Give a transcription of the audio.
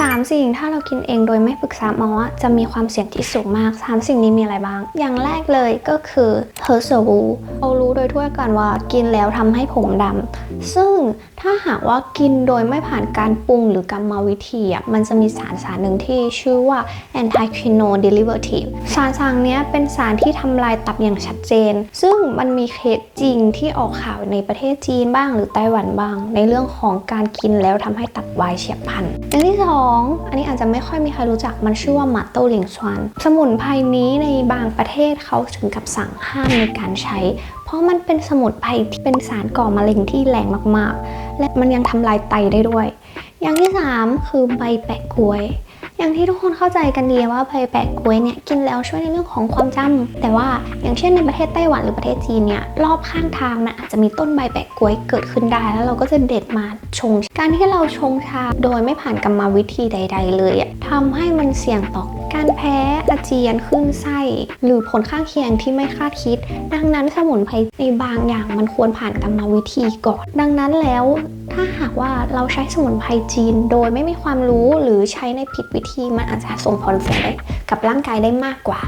สามสิ่งถ้าเรากินเองโดยไม่ปรึกษาหมอจะมีความเสี่ยงที่สูงมากสามสิ่งนี้มีอะไรบ้าง อย่างแรกเลยก็คือเฮอร์เซวูเรารู้โดยทั่วกันว่ากินแล้วทำให้ผมดำซึ่งถ้าหากว่ากินโดยไม่ผ่านการปรุงหรือกรรมวิธีอะมันจะมีสารสารหนึ่งที่ชื่อว่า antiquino derivative สารสารนี้เป็นสารที่ทำลายตับอย่างชัดเจน ซึ่งมันมีเคสจริงที่ออกข่าวในประเทศจีนบ้างหรือไต้หวันบ้าง ในเรื่องของการกินแล้วทำให้ตับวายเฉียบพลัน อย่างที่สองอันนี้อาจจะไม่ค่อยมีใครรู้จักมันชื่อว่ามาโตลิงซวน สมุนไพรนี้ในบางประเทศเขาถึงกับสั่งห้ามในการใช้ เพราะมันเป็นสมุนไพรที่เป็นสารก่อมะเร็งที่แรงมากๆ และมันยังทำลายไตได้ด้วย อย่างที่ 3 คือใบแปะกล้วย อย่างที่ทุกคนเข้าใจกันดีว่าใบแปะกล้วยเนี่ยกินแล้วช่วยในเรื่องของความจำแต่ว่าอย่างเช่นในประเทศไต้หวันหรือประเทศจีนเนี่ยรอบข้างทางมันอาจจะมีต้นใบแปะกล้วยเกิดขึ้นได้ แล้วเราก็จะเด็ดมาชง การที่เราชงชาโดยไม่ผ่านกรรมวิธีใด ๆ เลยอะทำให้มันเสี่ยงต่อ การแพ้อาเจียนขึ้นไส้ หรือผลข้างเคียงที่ไม่คาดคิด ดังนั้นสมุนไพรในบางอย่างมันควรผ่านกรรมวิธีก่อน ดังนั้นแล้วถ้าหากว่าเราใช้สมุนไพรจีนโดยไม่มีความรู้หรือใช้ในผิดวิธีมันอาจจะส่งผลเสียกับร่างกายได้มากกว่า